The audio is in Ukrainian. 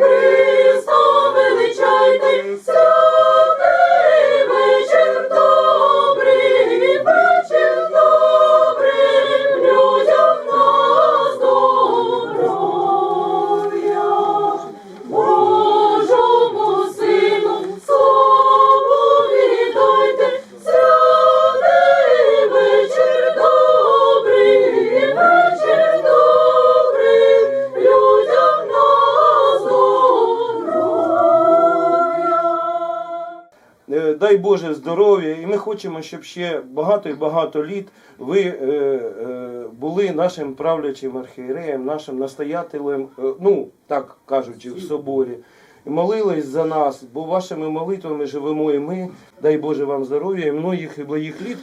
free. Дай Боже здоров'я, і ми хочемо, щоб ще багато і багато літ ви е, е, були нашим правлячим архієреєм, нашим настоятелем, е, ну так кажучи, в соборі. Молились за нас, бо вашими молитвами живемо і ми. Дай Боже вам здоров'я і многих і благих літ.